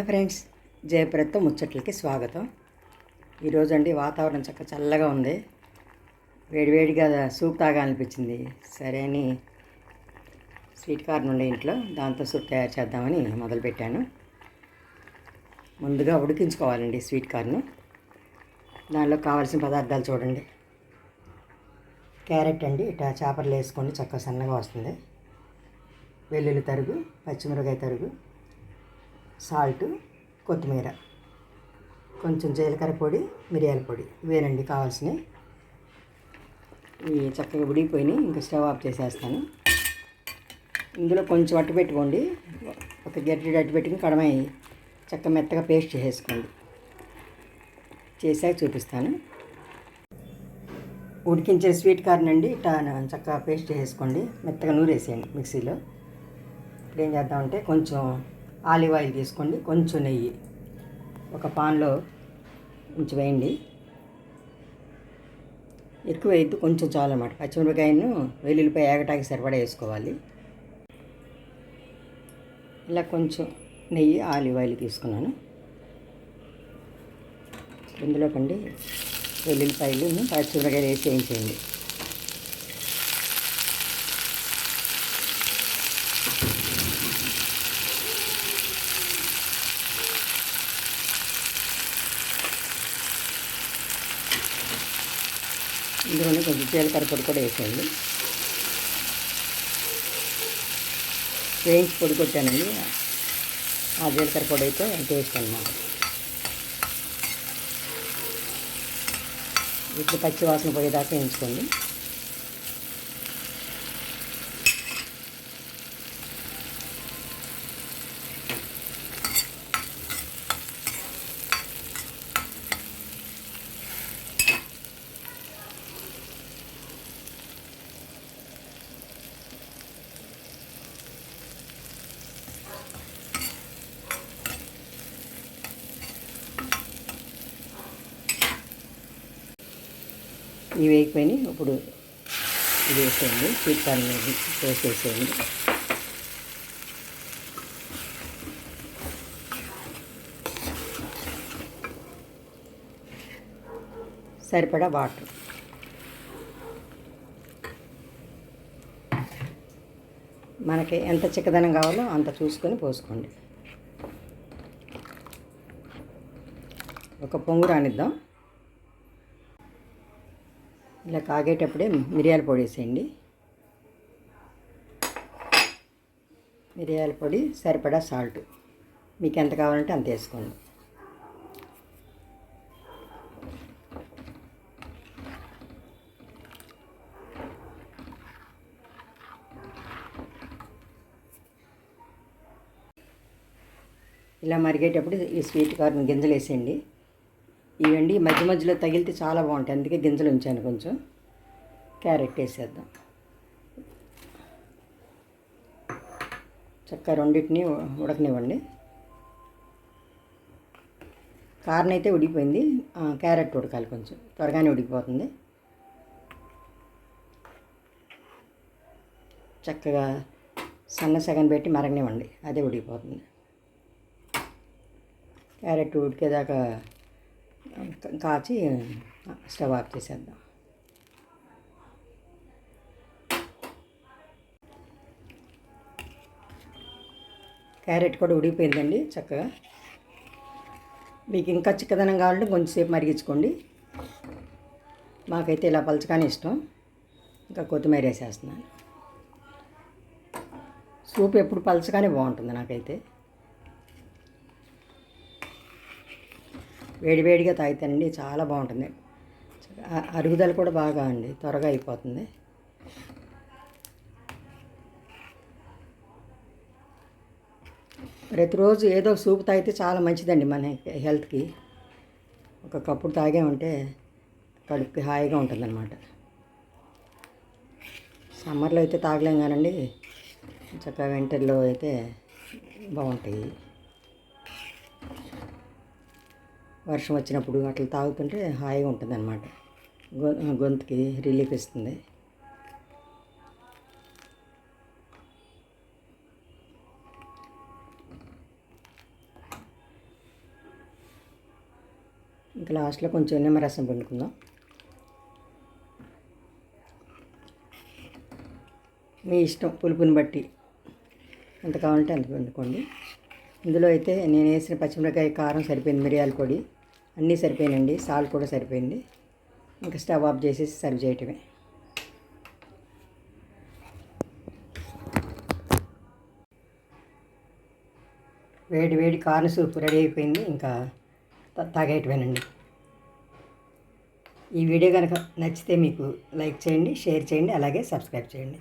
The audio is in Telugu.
Hello friends. జయప్రత్తో ముచ్చట్లకి స్వాగతం. ఈరోజు అండి వాతావరణం చక్క చల్లగా ఉంది. వేడివేడిగా సూప్ తాగాలనిపించింది. సరే అని స్వీట్ కార్న్ ఉండే ఇంట్లో దాంతో సూప్ తయారు చేద్దామని మొదలుపెట్టాను. ముందుగా ఉడికించుకోవాలండి స్వీట్ కార్న్. దానిలో కావాల్సిన పదార్థాలు చూడండి. క్యారెట్ అండి ఇట్లా చేపలు వేసుకొని చక్కగా సన్నగా వస్తుంది. వెల్లుల్లి తరుగు పచ్చిమిరకాయ తరుగు సాల్ట్ కొత్తిమీర కొంచెం జీలకర్ర పొడి మిరియాల పొడి. ఇవేనండి కావాల్సినవి. ఇవి చక్కగా ఉడికిపోయినాయి. ఇంకా స్టవ్ ఆఫ్ చేసేస్తాను. ఇందులో కొంచెం అట్టు పెట్టుకోండి. ఒక గట్టి అట్టు పెట్టుకుని కడమై చక్క మెత్తగా పేస్ట్ చేసేసుకోండి. చేసాక చూపిస్తాను. ఉడికించే స్వీట్ కార్న్ అండి. ఇట్లా చక్కగా పేస్ట్ చేసేసుకోండి. మెత్తగా నూరేసేయండి మిక్సీలో. ఇప్పుడు ఏం చేద్దామంటే కొంచెం ఆలివ్ ఆయిల్ తీసుకోండి. కొంచెం నెయ్యి ఒక పాన్లో కొంచెం వేయండి. ఎక్కువ వేయద్దు కొంచెం చాలన్నమాట పచ్చిమిరపకాయను వెల్లుల్లిపాయ ఏగటాకి సరిపడా వేసుకోవాలి. ఇలా కొంచెం నెయ్యి ఆలివ్ ఆయిల్ తీసుకున్నాను. ఇందులోకండి వెల్లుల్లిపాయలు పచ్చిమిరపకాయలు వేసి వేయించేయండి. ఇందులోనే కొంచెం జీలకర్ర పొడి కూడా వేసేయండి. వేయించి పొడి కొట్టానండి. ఆ జీలకర్ర పొడి అయితే టేస్ట్ అనమాట ఇప్పుడు పచ్చి వాసన పోయేదాకా వేయించుకోండి. ఇవి వేగిపోయినాయి ఇప్పుడు ఇది వేసేయండి. స్వీట్ అనేది వేసేసేయండి. సరిపడా వాటర్. మనకి ఎంత చిక్కదనం కావాలో అంత చూసుకొని పోసుకోండి. ఒక పొంగు రానిద్దాం. ఇలా కాగేటప్పుడే మిరియాల పొడి వేసేయండి. మిరియాల పొడి సరిపడా సాల్ట్. మీకు ఎంత కావాలంటే అంత వేసుకోండి. ఇలా మరిగేటప్పుడు ఈ స్వీట్ కార్న్ గింజలు వేసేయండి. ఇవండి. మధ్య మధ్యలో తగిలితే చాలా బాగుంటాయి. అందుకే గింజలు ఉంచాను కొంచెం. క్యారెట్ వేసేద్దాం. చక్క రెండింటిని ఉడకనివ్వండి. కారణం అయితే ఉడికిపోయింది క్యారెట్ ఉడకాలి కొంచెం. త్వరగానే ఉడికిపోతుంది. చక్కగా సన్న సగం పెట్టి మరగనివ్వండి. అదే ఉడికిపోతుంది. క్యారెట్ ఉడికేదాకా కాచి స్టవ్ ఆఫ్ చేసేద్దాం. క్యారెట్ కూడా ఉడికిపోయిందండి చక్కగా. మీకు ఇంకా చిక్కదనం కావాలంటే కొంచెంసేపు మరిగించుకోండి. మాకైతే ఇలా పలచగానే ఇష్టం. ఇంకా కొత్తిమీర వేసేస్తున్నాను. సూప్ ఎప్పుడు పలచగానే బాగుంటుంది నాకైతే. వేడివేడిగా తాగితేనండి చాలా బాగుంటుంది. అరుగుదల కూడా బాగా అండి త్వరగా అయిపోతుంది. ప్రతిరోజు ఏదో సూప్ తాగితే చాలా మంచిదండి మన హెల్త్కి. ఒక కప్పుడు తాగామంటే కడుపుకి హాయిగా ఉంటుందన్నమాట. సమ్మర్లో అయితే తాగలేం కానండి చక్కగా వింటర్లో అయితే బాగుంటాయి. వర్షం వచ్చినప్పుడు అట్లా తాగుతుంటే హాయిగా ఉంటుంది అనమాట గొంతుకి రిలీఫ్ ఇస్తుంది. ఇంకా లాస్ట్లో కొంచెం నిమ్మరసం పండుకుందాం మీ ఇష్టం పులుపుని బట్టి ఎంత కావాలంటే అంత పండుకోండి ఇందులో అయితే నేను వేసిన పచ్చిమిరకాయ కారం సరిపోయింది మిరియాల పొడి. అన్నీ సరిపోయినండి సాల్ట్ కూడా సరిపోయింది. ఇంకా స్టవ్ ఆఫ్ చేసేసి సర్వ్ చేయటమే. వేడి వేడి కార్న్ సూప్ రెడీ అయిపోయింది. ఇంకా తాగేయటమేనండి. ఈ వీడియో కనుక నచ్చితే మీకు లైక్ చేయండి షేర్ చేయండి అలాగే సబ్స్క్రైబ్ చేయండి.